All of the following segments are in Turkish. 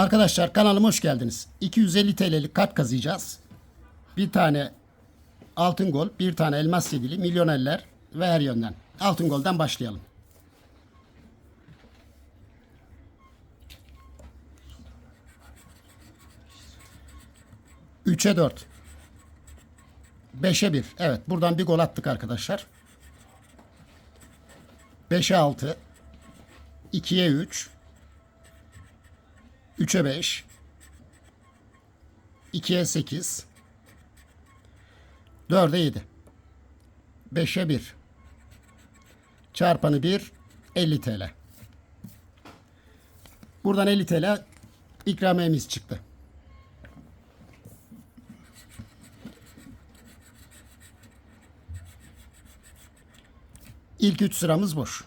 Arkadaşlar kanalıma hoş geldiniz. 250 TL'lik kart kazıyacağız. Bir tane altın gol, bir tane elmas yedili, milyonerler ve her yönden. Altın golden başlayalım. Üçe dört. Beşe bir. Evet buradan bir gol attık arkadaşlar. Beşe altı. 2'ye 3 3'e 5 2'ye 8 4'e 7 5'e 1 çarpanı 1 50 TL. Buradan 50 TL ikramiyemiz çıktı. İlk 3 sıramız boş.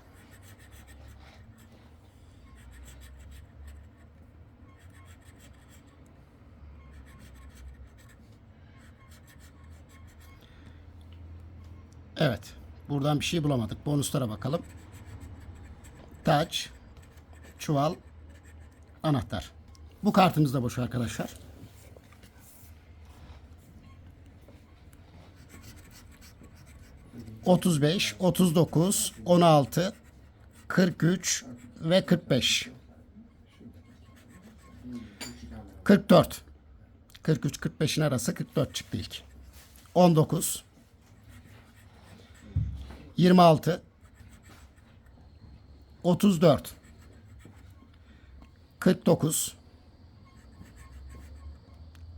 Evet. Buradan bir şey bulamadık. Bonuslara bakalım. Taç, çuval, anahtar. Bu kartımız da boş arkadaşlar. Otuz beş, otuz dokuz, on altı, kırk üç ve kırk beş. Kırk dört. Kırk üç, kırk beşin arası kırk dört çıktı ilk. On dokuz. 26 34 49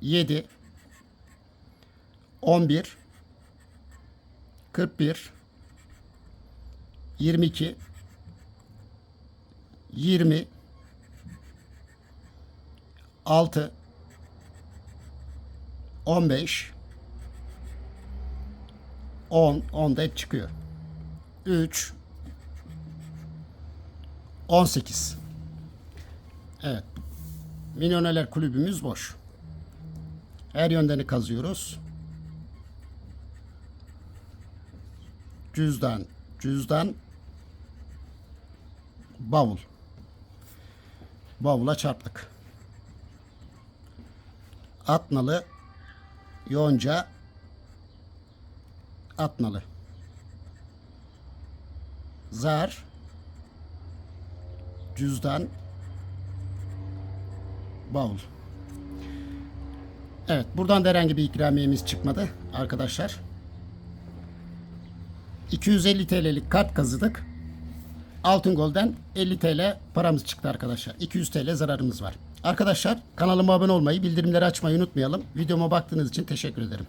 7 11 41 22 20 6 15 10 10 da çıkıyor. 3 18 Evet. Milyonerler kulübümüz boş. Her yöndeni kazıyoruz. Cüzdan, cüzdan, bavul. Bavula çarptık. Atnalı, yonca, atnalı zar, cüzdan, bavul. Evet, buradan da herhangi bir ikramiyemiz çıkmadı arkadaşlar. 250 TL'lik kart kazıdık. Altın Golden 50 TL paramız çıktı arkadaşlar. 200 TL zararımız var. Arkadaşlar kanalıma abone olmayı, bildirimleri açmayı unutmayalım. Videoma baktığınız için teşekkür ederim.